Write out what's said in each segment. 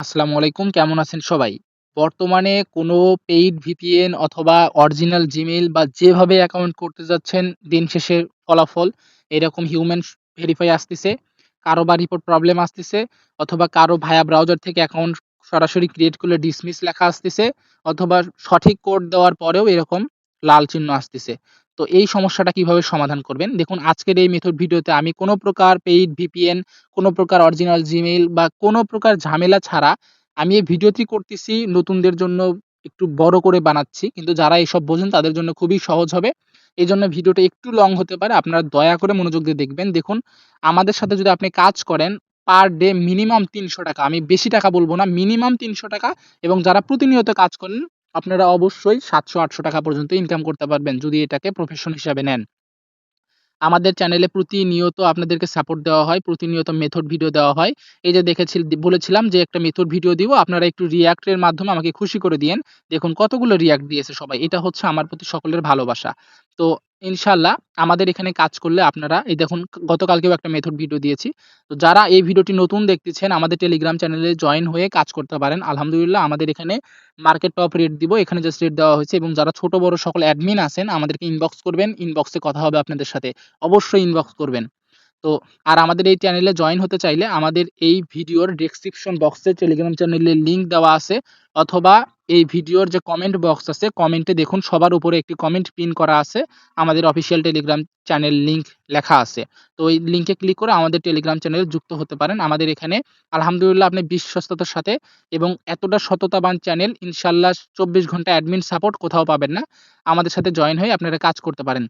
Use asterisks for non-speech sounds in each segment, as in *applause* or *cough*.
আসসালামু আলাইকুম কেমন আছেন সবাই? বর্তমানে কোনো পেইড VPN অথবা অরিজিনাল Gmail বা যেভাবে অ্যাকাউন্ট করতে যাচ্ছেন দিন শেষে ফলাফল এরকম হিউম্যান ভেরিফাই আসতেছে, কারও বা রিপোর্ট প্রবলেম আসতেছে অথবা কারও ভায়া ব্রাউজার থেকে অ্যাকাউন্ট সরাসরি ক্রিয়েট করলে ডিসমিস লেখা আসতেছে অথবা সঠিক কোড দেওয়ার পরেও এরকম লাল চিহ্ন আসতেছে। তো এই সমস্যাটা কীভাবে সমাধান করবেন? দেখুন আজকের এই মেথড ভিডিওতে আমি কোনো প্রকার পেইড VPN, কোনো প্রকার অরিজিনাল Gmail বা কোনো প্রকার ঝামেলা ছাড়া আমি এই ভিডিওটি করতেছি নতুনদের জন্য একটু বড় করে বানাচ্ছি। কিন্তু যারা এসব বোঝেন তাদের জন্য খুবই সহজ হবে। এজন্য ভিডিওটা একটু লং হতে পারে। আপনারা দয়া করে মনোযোগ দিয়ে দেখবেন। দেখুন আমাদের সাথে যদি আপনি কাজ করেন পার ডে মিনিমাম ৳৩০০ আমি বেশি টাকা বলব না। মিনিমাম ৳৩০০ এবং যারা প্রতিনিয়ত কাজ করেন আপনারা অবশ্যই ৳৭০০-৮০০ পর্যন্ত ইনকাম করতে পারবেন যদি এটাকে প্রফেশন হিসাবে নেন। আমাদের চ্যানেলে প্রতিনিয়ত আপনাদেরকে সাপোর্ট দেওয়া হয়, প্রতিনিয়ত মেথড ভিডিও দেওয়া হয়। এই যে দেখেছি বলেছিলাম যে একটা মেথড ভিডিও দিব আপনারা একটু রিয়াক্টের মাধ্যমে আমাকে খুশি করে দিয়েন। দেখুন কতগুলো রিয়াক্ট দিয়েছে সবাই। এটা হচ্ছে আমার প্রতি সকলের ভালোবাসা। তো ইনশাআল্লাহ আমাদের এখানে কাজ করলে আপনারা, এই দেখুন গতকালকেও একটা মেথড ভিডিও দিয়েছি। তো যারা এই ভিডিওটি নতুন দেখতেছেন, আমাদের টেলিগ্রাম চ্যানেলে জয়েন হয়ে কাজ করতে পারেন। আলহামদুলিল্লাহ আমাদের এখানে মার্কেট টপ রেট দিব। এখানে জাস্ট রেট দেওয়া হয়েছে এবং যারা ছোট, বড় সকল অ্যাডমিন আছেন, আমাদেরকে ইনবক্স করবেন। ইনবক্সে কথা হবে আপনাদের সাথে। অবশ্যই ইনবক্স করবেন। তো আর আমাদের এই চ্যানেলে জয়েন হতে চাইলে আমাদের এই ভিডিওর ডেসক্রিপশন বক্সে টেলিগ্রাম চ্যানেলের লিংক দেওয়া আছে, অথবা এই ভিডিওর যে কমেন্ট বক্স আছে কমেন্টে দেখুন, সবার উপরে একটি কমেন্ট পিন করা আছে। আমাদের অফিসিয়াল টেলিগ্রাম চ্যানেল লিংক লেখা আছে। তো ওই লিংকে ক্লিক করে আমাদের টেলিগ্রাম চ্যানেলে যুক্ত হতে পারেন। আমাদের এখানে আলহামদুলিল্লাহ আপনি বিশ্বস্ততার সাথে এবং এতটা সততাবান চ্যানেল ইনশাল্লাহ চব্বিশ ঘণ্টা অ্যাডমিন সাপোর্ট কোথাও পাবেন না। আমাদের সাথে জয়েন হয়ে আপনারা কাজ করতে পারেন।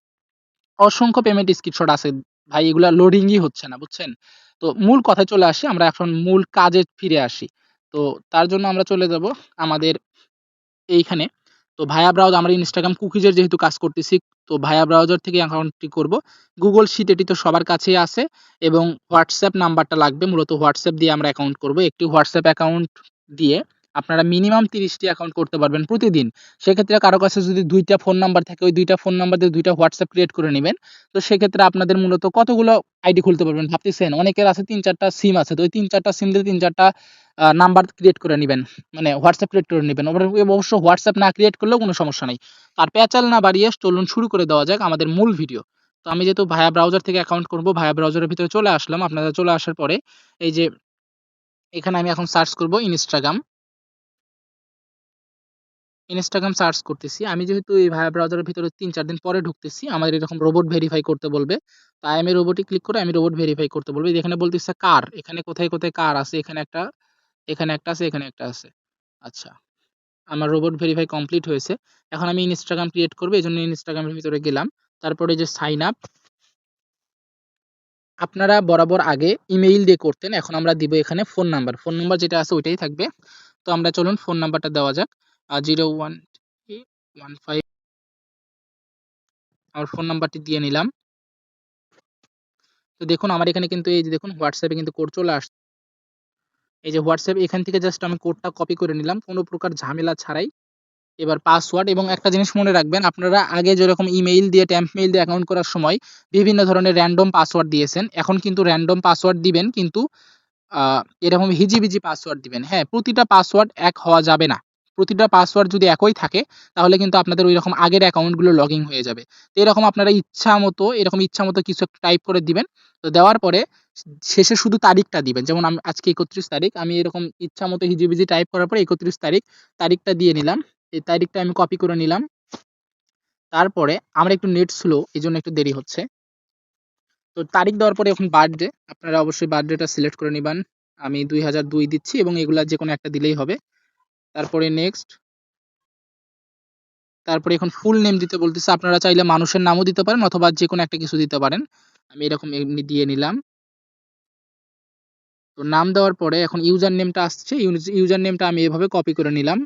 অসংখ্য পেমেন্ট স্ক্রিনশট আছে। ভাই এগুলা লোডিংই হচ্ছে না, বুঝছেন? তো মূল কথায় চলে আসি। আমরা এখন মূল কাজে ফিরে আসি। তো তার জন্য আমরা চলে যাব আমাদের এইখানে। তো ভায়া ব্রাউজ আমরা Instagram কুকিজের যেহেতু কাজ করতেছি, তো ভায়া ব্রাউজার থেকে অ্যাকাউন্টটি করব। গুগল Sheet এটি তো সবার কাছেই আছে এবং হোয়াটসঅ্যাপ নাম্বারটা লাগবে। মূলত হোয়াটসঅ্যাপ দিয়ে আমরা অ্যাকাউন্ট করব। একটি হোয়াটসঅ্যাপ অ্যাকাউন্ট দিয়ে আপনারা মিনিমাম ৩০ টি অ্যাকাউন্ট করতে পারবেন প্রতিদিন। সেক্ষেত্রে কারও কাছে যদি দুইটা ফোন নাম্বার থাকে ওই দুইটা ফোন নাম্বার দিয়ে ২ টা WhatsApp ক্রিয়েট করে নেবেন তো সেক্ষেত্রে আপনাদের মূলত কতগুলো আইডি খুলতে পারবেন ভাবতেছেন? অনেকের আছে তিন চারটা সিম আছে। তো ওই তিন চারটা সিম দিয়ে তিন চারটা নাম্বার ক্রিয়েট করে নিবেন। মানে WhatsApp ক্রিয়েট করে নিবেন। অব অবশ্য WhatsApp না ক্রিয়েট করলেও কোনো সমস্যা নাই। আর পেঁচাল না বাড়িয়ে চলুন শুরু করে দেওয়া যাক আমাদের মূল ভিডিও। তো আমি যেহেতু ভায়া ব্রাউজার থেকে অ্যাকাউন্ট করব, ভায়া ব্রাউজারের ভিতরে চলে আসলাম। আপনারা চলে আসার পরে এই যে এখানে আমি এখন সার্চ করব Instagram। Instagram সার্চ করতেছি। আমি যেহেতু এই ভায়া ব্রাউজারের ভিতরে ৩-৪ দিন পরে ঢুকতেছি, আমার এরকম রোবট ভেরিফাই করতে বলবে। তাই আমি রোবটে ক্লিক করে আমি রোবট ভেরিফাই করতে বলবে। এখানে বলতেছে কার, এখানে কোথায়, কোথায় কার আছে, এখানে একটা, এখানে একটা আছে, এখানে একটা আছে। আচ্ছা। আমার রোবট ভেরিফাই কমপ্লিট হয়েছে। এখন আমি ইনস্টাগ্রাম ক্রিয়েট করব এই জন্য ইনস্টাগ্রামের ভিতরে গেলাম। তারপরে যে সাইন আপ আপনারা বরাবর আগে ইমেইল দিয়ে করতেন। এখন আমরা দিব এখানে ফোন নাম্বার। ফোন নাম্বার যেটা আছে ওইটাই থাকবে। তো আমরা চলুন ফোন নাম্বারটা দেওয়া যাক। আ 01315 আমার ফোন নাম্বারটি দিয়ে নিলাম। তো দেখুন আমার এখানে কিন্তু এই যে দেখুন এ কিন্তু কোড চলে আস এই যে WhatsApp এখান থেকে জাস্ট আমি কোডটা কপি করে নিলাম। কোনো প্রকার ঝামেলা ছাড়াই। এবার পাসওয়ার্ড এবং একটা জিনিস মনে রাখবেন আপনারা আগে যেরকম ইমেইল দিয়ে ট্যাম্প মেইল দিয়ে অ্যাকাউন্ট করার সময় বিভিন্ন ধরনের র‍্যান্ডম পাসওয়ার্ড দিয়েছেন। এখন কিন্তু র‍্যান্ডম পাসওয়ার্ড দিবেন কিন্তু এরকম হিজিবিজি পাসওয়ার্ড দিবেন। হ্যাঁ, প্রতিটা পাসওয়ার্ড এক হওয়া যাবে না। প্রতিটা পাসওয়ার্ড যদি একই থাকে তাহলে কিন্তু আপনাদের ওই রকম আগের অ্যাকাউন্টগুলো লগইন হয়ে যাবে। তো এরকম আপনারা ইচ্ছা মতো এরকম ইচ্ছা মতো কিছু একটা টাইপ করে দিবেন। তো দেওয়ার পরে শেষে শুধু তারিখটা দিবেন। যেমন আম আজকে ৩১ তারিখ। আমি এরকম ইচ্ছা ইচ্ছামতো হিজিবিজি টাইপ করার পরে ৩১ তারিখ, তারিখটা দিয়ে নিলাম। এই তারিখটা আমি কপি করে নিলাম। তারপরে আমার একটু নেট স্লো এই জন্য একটু দেরি হচ্ছে। তো তারিখ দেওয়ার পরে এখন বার্থডে আপনারা অবশ্যই বার্থডেটা সিলেক্ট করে নিবেন। আমি ২০০২ দিচ্ছি এবং এগুলা যে কোনো একটা দিলেই হবে। তারপরে নেক্সট। তারপরে এখন ফুল নেম দিতে বলতেছে। আপনারা চাইলে মানুষের নামও দিতে পারেন অথবা যে কোনো একটা কিছু দিতে পারেন। আমি এরকম এমনি দিয়ে নিলাম। তো নাম দেওয়ার পরে এখন ইউজার নেমটা আসছে। ইউজ ইউজার নেমটা আমি এভাবে কপি করে নিলাম।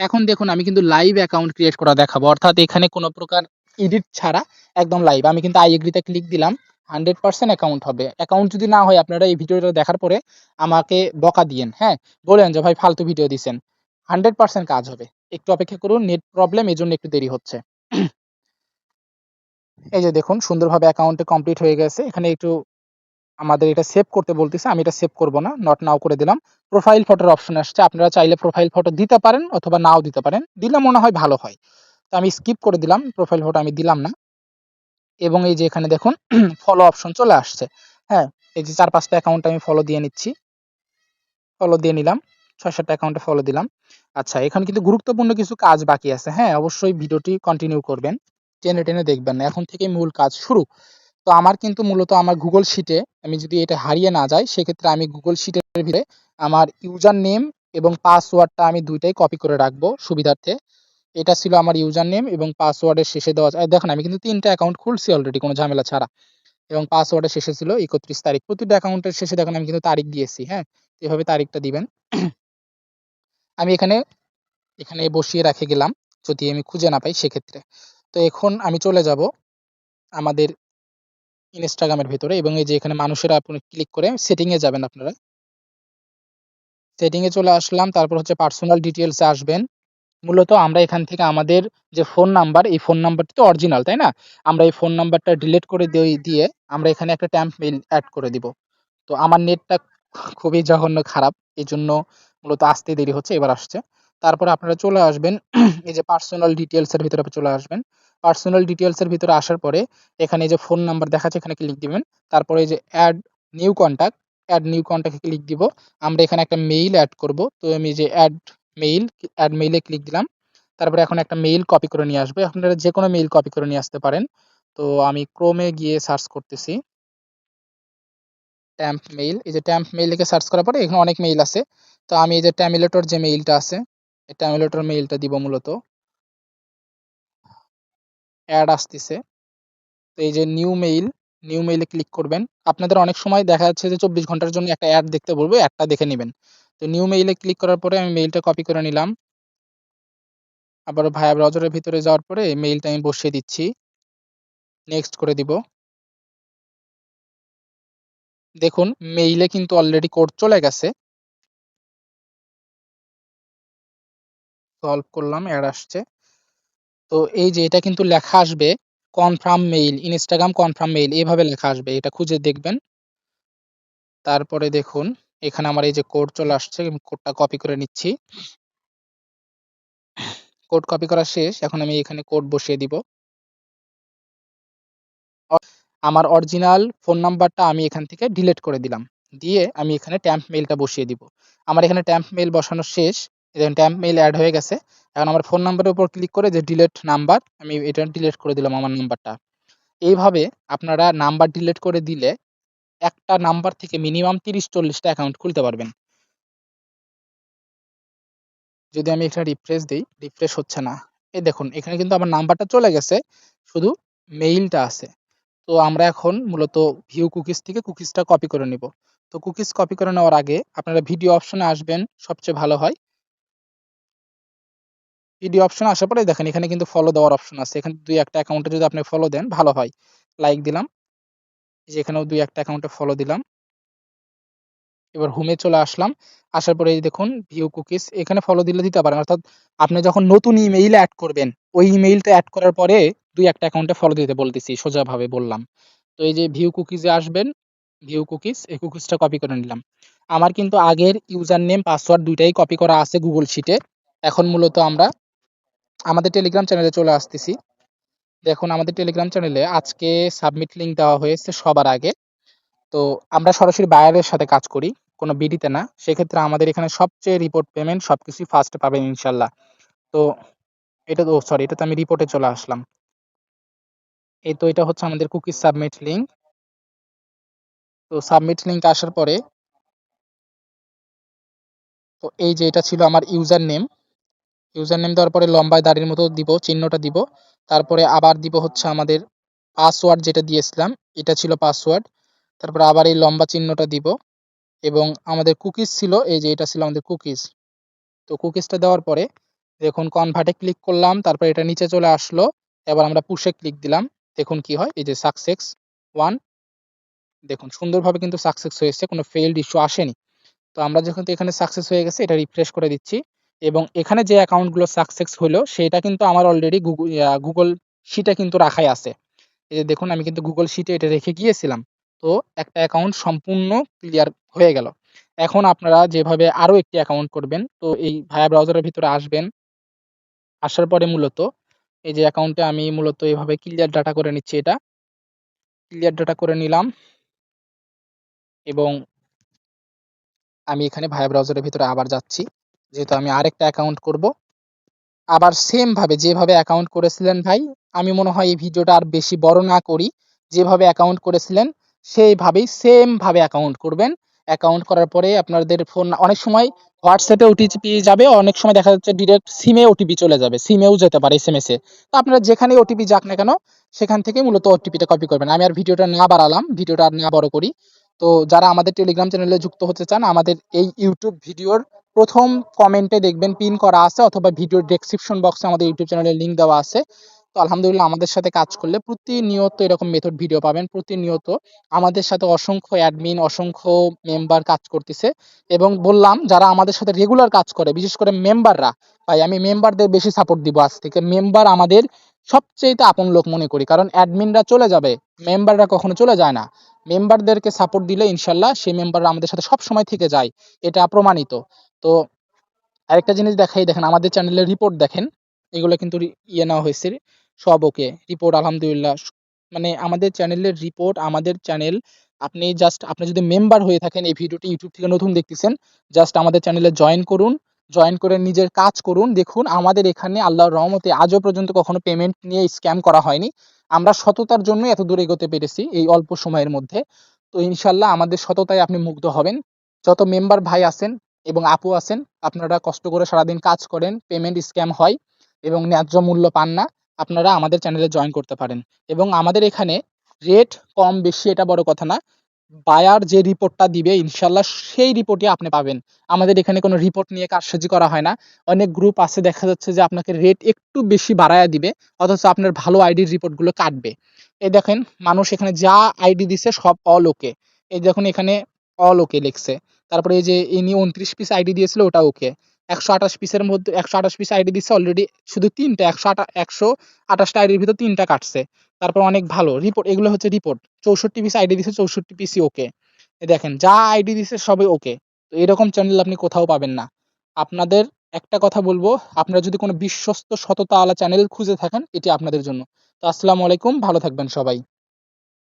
এখন দেখুন, আমি কিন্তু লাইভ অ্যাকাউন্ট ক্রিয়েট করা দেখাবো। অর্থাৎ এখানে কোনো প্রকার এডিট ছাড়া একদম লাইভ। আমি কিন্তু আই এগ্রি তে ক্লিক দিলাম। 100% অ্যাকাউন্ট হবে। অ্যাকাউন্ট যদি না হয় আপনারা এই ভিডিওটা দেখার পরে আমাকে বকা দিয়েন, হ্যাঁ? বলেন যে ভাই ফালতু ভিডিও দিছেন। 100% কাজ হবে। একটু অপেক্ষা করুন। নেট প্রবলেম এজন্য একটু দেরি হচ্ছে। *clears throat* এই যে দেখুন সুন্দরভাবে অ্যাকাউন্টে কমপ্লিট হয়ে গেছে। এখানে একটু আমাদের এটা সেভ করতে বলতেছে আমি এটা সেভ করব না নট নাও করে দিলাম প্রোফাইল ফটোর অপশন আসছে আপনারা চাইলে প্রোফাইল ফটো দিতে পারেন অথবা নাও দিতে পারেন দিলে মনে হয় ভালো হয় তো আমি স্কিপ করে দিলাম প্রোফাইল ফটো আমি দিলাম না। এবং এই যে এখানে দেখুন *clears throat* ফলো অপশন চলে আসছে। হ্যাঁ এই যে চার, পাঁচটা অ্যাকাউন্ট আমি ফলো দিয়ে নিচ্ছি। ফলো দিয়ে নিলাম ছয় সাতটা অ্যাকাউন্টে ফলো দিলাম। আচ্ছা এখানে কিন্তু গুরুত্বপূর্ণ কিছু কাজ বাকি আছে। হ্যাঁ অবশ্যই ভিডিওটি কন্টিনিউ করবেন, টেনে টেনে দেখবেন না। এখন থেকে মূল কাজ শুরু। তো আমার কিন্তু মূলত আমার গুগল শিটে আমি যদি এটা হারিয়ে না যাই, সেক্ষেত্রে আমি গুগল শিটের ভিতরে আমার ইউজার নেম এবং পাসওয়ার্ডটা আমি দুইটাই কপি করে রাখব সুবিধার্থে। এটা ছিল আমার ইউজার নেম এবং পাসওয়ার্ডের শেষে দেওয়া দেখেন, আমি কিন্তু তিনটা অ্যাকাউন্ট খুলছি অলরেডি কোনো ঝামেলা ছাড়া। এবং পাসওয়ার্ডের শেষে ছিল একত্রিশ তারিখ। প্রতিটা অ্যাকাউন্টের শেষে দেখেন, আমি কিন্তু তারিখ দিয়েছি হ্যাঁ? এভাবে তারিখটা দিবেন। *clears throat* আমি এখানে এখানে বসিয়ে রেখে গেলাম, যদি আমি খুঁজে না পাই সেক্ষেত্রে। তো এখন আমি চলে যাব আমাদের ইনস্টাগ্রামের ভেতরে এবং এই যে এখানে মানুষেরা আপনি ক্লিক করে সেটিংয়ে যাবেন আপনারা। সেটিংয়ে চলে আসলাম, তারপর হচ্ছে পার্সোনাল ডিটেলসে আসবেন। মূলত আমরা এখান থেকে আমাদের যে ফোন নাম্বার এই ফোন নাম্বারটি তো অরিজিনাল তাই না? আমরা এই ফোন নাম্বারটা ডিলিট করে দিয়ে আমরা এখানে একটা ট্যাম্প মেইল অ্যাড করে দিব। তো আমার নেটটা খুবই জঘন্য খারাপ এই জন্য মূলত আসতে দেরি হচ্ছে, এবার আসছে। তারপর আপনারা চলে আসবেন, *clears throat* এই যে পার্সোনাল ডিটেলসের ভিতরে চলে আসবেন। পার্সোনাল ডিটেলসের ভিতরে আসার পরে এখানে যে ফোন নাম্বার দেখাচ্ছে, এখানে ক্লিক দিবেন। তারপরে যে add new contact add new কন্টাক্টে click দিব। আমরা এখানে একটা মেইল অ্যাড করব। তো আমি যে অ্যাড মেইল অ্যাড মেইলে ক্লিক দিলাম। তারপরে এখন একটা মেইল কপি করে নিয়ে আসবে। আপনারা যে কোনো মেইল কপি করে নিয়ে আসতে পারেন। তো আমি ক্রোমে গিয়ে সার্চ করতেছি। ট্যাম্প মেইল এই যে ট্যাম্প মেইল লিখে সার্চ করার পরে এখানে অনেক মেইল আছে। তো আমি এই যে ট্যামিলেটর যে মেইলটা আছে, এই ট্যামিলেটর মেইলটা দিব মূলত। অ্যাড আসতেছে। তো এই যে নিউ মেইল নিউ মেইলে ক্লিক করবেন। আপনাদের অনেক সময় দেখা যাচ্ছে যে চব্বিশ ঘণ্টার জন্য একটা অ্যাড দেখতে বলব অ্যাডটা দেখে নেবেন। তো নিউ মেইলে ক্লিক করার পরে আমি মেইলটা কপি করে নিলাম। আবার ভায়া ব্রাউজারের ভিতরে যাওয়ার পরে মেইলটা আমি বসিয়ে দিচ্ছি। নেক্সট করে দিব। দেখুন মেইলে কিন্তু অলরেডি কোড চলে গেছে। সলভ করলাম অ্যাড আসছে। তো এই যে এটা কিন্তু লেখা আসবে confirm mail Instagram confirm mail এভাবে লেখা আসবে। এটা খুঁজে দেখবেন। তারপরে দেখুন এখানে আমার এই যে কোড চলে আসছে, আমি কোডটা কপি করে নিচ্ছি। কোড কপি করা শেষ, এখন আমি এখানে কোড বসিয়ে দিব। আমার অরিজিনাল ফোন নাম্বারটা আমি এখান থেকে ডিলিট করে দিলাম। দিয়ে আমি এখানে ট্যাম্প মেইলটা বসিয়ে দিব। আমার এখানে ট্যাম্প মেইল বসানো শেষ দেখেন ট্যাম্প মেইল অ্যাড হয়ে গেছে। এখন আমার ফোন নাম্বারের উপর ক্লিক করে যে ডিলিট নাম্বার আমি এটা ডিলিট করে দিলাম আমার নাম্বারটা এইভাবে আপনারা নাম্বার ডিলিট করে দিলে একটা নাম্বার থেকে মিনিমাম তিরিশ চল্লিশটা অ্যাকাউন্ট খুলতে পারবেন। যদি আমি এখানে রিফ্রেশ দিই রিফ্রেশ হচ্ছে না। এই দেখুন, এখানে কিন্তু আমার নাম্বারটা চলে গেছে, শুধু মেইলটা আছে। তো আমরা এখন মূলত ভিউ কুকিজ থেকে কুকিজটা কপি করে নিব। তো কুকিজ কপি করে নেওয়ার আগে আপনারা ভিডিও অপশনে আসবেন, সবচেয়ে ভালো হয়। ভিডিও অপশন আসার পরে দেখেন, এখানে কিন্তু ফলো দেওয়ার অপশন আছে। এখানে দুই একটা অ্যাকাউন্টে যদি আপনি ফলো দেন, ভালো হয়। লাইক দিলাম। যে এখানেও দুই একটা অ্যাকাউন্টে ফলো দিলাম। এবার হোমে চলে আসলাম। আসার পরে দেখুন ভিউ কুকিজ এখানে ফলো দিলে দিতে পারেন। অর্থাৎ আপনি যখন নতুন ইমেইল অ্যাড করবেন, ওই ইমেইলটা অ্যাড করার পরে দুই একটা অ্যাকাউন্টে ফলো দিতে বলতেছি, সোজাভাবে বললাম। তো এই যে ভিউ কুকিজে আসবেন ভিউ কুকিজ এই কুকিজটা কপি করে নিলাম। আমার কিন্তু আগের ইউজার নেম পাসওয়ার্ড দুইটাই কপি করা আছে গুগল শিটে এখন মূলত আমরা আমাদের টেলিগ্রাম চ্যানেলে চলে আসতেছি। দেখুন, আমাদের টেলিগ্রাম চ্যানেলে আজকে সাবমিট লিঙ্ক দেওয়া হয়েছে সবার আগে। তো আমরা সরাসরি বায়ারের সাথে কাজ করি, কোনো বিডিতে না। সেক্ষেত্রে আমাদের এখানে সবচেয়ে রিপোর্ট পেমেন্ট সবকিছুই ফার্স্ট পাবেন ইনশাল্লাহ। তো এটা তো সরি এটা তো আমি রিপোর্টে চলে আসলাম। এই তো এটা হচ্ছে আমাদের কুকি সাবমিট লিঙ্ক তো সাবমিট লিঙ্ক আসার পরে তো এই যে এটা ছিল আমার ইউজার নেম ইউজার নেম দেওয়ার পরে লম্বায় দাড়ির মতো দিব, চিহ্নটা দিব। তারপরে আবার দিব হচ্ছে আমাদের পাসওয়ার্ড যেটা দিয়েছিলাম, এটা ছিল পাসওয়ার্ড তারপরে আবার এই লম্বা চিহ্নটা দিব এবং আমাদের কুকিজ ছিল, এই যে এটা ছিল আমাদের কুকিজ তো কুকিজটা দেওয়ার পরে দেখুন কনভার্টে ক্লিক করলাম, তারপর এটা নিচে চলে আসলো, এবার আমরা পুষে ক্লিক দিলাম, দেখুন কি হয়, এই যে সাকসেস ওয়ান দেখুন সুন্দরভাবে কিন্তু সাকসেস হয়েছে, কোনো ফেইল্ড ইস্যু আসেনি। তো আমরা যখন এখানে সাকসেস হয়ে গেছে, এটা রিফ্রেশ করে দিচ্ছি। এবং এখানে যে অ্যাকাউন্টগুলো সাকসেস হলো, সেটা কিন্তু আমার অলরেডি গুগল শিটে কিন্তু রাখাই আছে। এই যে দেখুন, আমি কিন্তু গুগল শিটে এটা রেখে গিয়েছিলাম। তো একটা অ্যাকাউন্ট সম্পূর্ণ ক্লিয়ার হয়ে গেল। এখন আপনারা যেভাবে আরও একটি অ্যাকাউন্ট করবেন, তো এই ভায়া ব্রাউজারের ভিতরে আসবেন। আসার পরে মূলত এই যে অ্যাকাউন্টে আমি মূলত এভাবে ক্লিয়ার ডাটা করে নিচ্ছি এটা। ক্লিয়ার ডাটা করে নিলাম এবং আমি এখানে ভায়া ব্রাউজারের ভিতরে আবার যাচ্ছি। যেহেতু আমি আরেকটা অ্যাকাউন্ট করব। আবার সেম ভাবে যেভাবে অ্যাকাউন্ট করেছিলেন ভাই, আমি মনে হয় এই ভিডিওটা আর বেশি বড় না করি, যেভাবে অ্যাকাউন্ট করেছিলেন সেইভাবেই সেম ভাবে অ্যাকাউন্ট করবেন। অ্যাকাউন্ট করার পরে আপনাদের ফোন অনেক সময় হোয়াটসঅ্যাপে ওটিপি যাবে, অনেক সময় দেখা যাচ্ছে ডিরেক্ট সিমে ওটিপি চলে যাবে সিমেও যেতে পারে এস এম এস তো আপনারা যেখানে ওটিপি যাক না কেন, সেখান থেকে মূলত ওটিপিটা কপি করবেন। আমি আর ভিডিওটা না বাড়ালাম, ভিডিওটা আর না বড় করি। তো যারা আমাদের টেলিগ্রাম চ্যানেলে যুক্ত হতে চান, আমাদের এই ইউটিউব ভিডিওর প্রথম কমেন্টে দেখবেন পিন করা আছে অথবা ভিডিওর ডেসক্রিপশন বক্সে আমাদের ইউটিউব চ্যানেলের লিংক দেওয়া আছে। তো আলহামদুলিল্লাহ আমাদের সাথে কাজ করলে প্রতিনিয়ত এরকম মেথড ভিডিও পাবেন, প্রতিনিয়ত। আমাদের সাথে অসংখ্য অ্যাডমিন অসংখ্য মেম্বার কাজ করতেছে এবং বললাম যারা আমাদের সাথে রেগুলার কাজ করে, বিশেষ করে মেম্বাররা ভাই আমি মেম্বারদের বেশি সাপোর্ট দিব আজ থেকে। মেম্বার আমাদের সবচেয়ে আপন লোক মনে করি, কারণ অ্যাডমিনরা চলে যাবে মেম্বাররা কখনো চলে যায় না। মেম্বারদেরকে সাপোর্ট দিলে ইনশাল্লাহ সেই মেম্বাররা আমাদের সাথে সব সময় থেকে যায়, এটা প্রমাণিত। তো আরেকটা জিনিস দেখাই, দেখেন আমাদের চ্যানেলের রিপোর্ট দেখেন, এগুলো কিন্তু ইয়ে নেওয়া হয়েছে, সব ওকে রিপোর্ট আলহামদুলিল্লাহ মানে আমাদের চ্যানেলের রিপোর্ট আমাদের চ্যানেল আপনি জাস্ট আপনি যদি মেম্বার হয়ে থাকেন এই ভিডিওটি ইউটিউব থেকে নতুন দেখতেছেন জাস্ট আমাদের চ্যানেলে জয়েন করুন জয়েন করে নিজের কাজ করুন, দেখুন আমাদের এখানে আল্লাহর রহমতে আজও পর্যন্ত কখনো পেমেন্ট নিয়ে স্ক্যাম করা হয়নি, আমরা সততার জন্য এত দূর এগোতে পেরেছি এই অল্প সময়ের মধ্যে, তো ইনশাল্লাহ আমাদের সততায় আপনি মুগ্ধ হবেন, যত মেম্বার ভাই আছেন এবং আপু আছেন, আপনারা কষ্ট করে সারাদিন কাজ করেন পেমেন্ট স্ক্যাম হয় এবং ন্যায্য মূল্য পান না, আপনারা আমাদের চ্যানেলে জয়েন করতে পারেন। এবং আমাদের এখানে রেট কম বেশি এটা বড় কথা না বায়ার যে রিপোর্টটা দিবে, ইনশাল্লাহ সেই রিপোর্টই আপনি পাবেন। আমাদের এখানে কোনো রিপোর্ট নিয়ে কারসাজি করা হয় না। অনেক গ্রুপ আছে, দেখা যাচ্ছে যে আপনাকে রেট একটু বেশি বাড়ায়া দিবে, অথচ আপনার ভালো আইডির রিপোর্টগুলো কাটবে। এই দেখেন, মানুষ এখানে যা আইডি দিছে সব অল ওকে এই দেখুন এখানে অল ওকে লিখছে। তারপরে এই যে ইনি উনত্রিশ পিস আইডি দিয়েছিল ওটা ওকে একশো আঠাশ পিসের মধ্যে একশো আঠাশ পিস আইডি দিচ্ছে অলরেডি শুধু তিনটা, একশো আটা একশো আঠাশটা আইডির ভিতর তিনটা কাটছে। তারপর অনেক ভালো। রিপোর্ট এগুলো হচ্ছে রিপোর্ট চৌষট্টি পিস আইডি দিছে, চৌষট্টি পিসই ওকে দেখেন, যা আইডি দিছে সবই ওকে তো এরকম চ্যানেল আপনি কোথাও পাবেন না। আপনাদের একটা কথা বলব, আপনারা যদি কোনো বিশ্বস্ত সততা আলা চ্যানেল খুঁজে থাকেন, এটি আপনাদের জন্য। তো আসসালামু আলাইকুম, ভালো থাকবেন সবাই।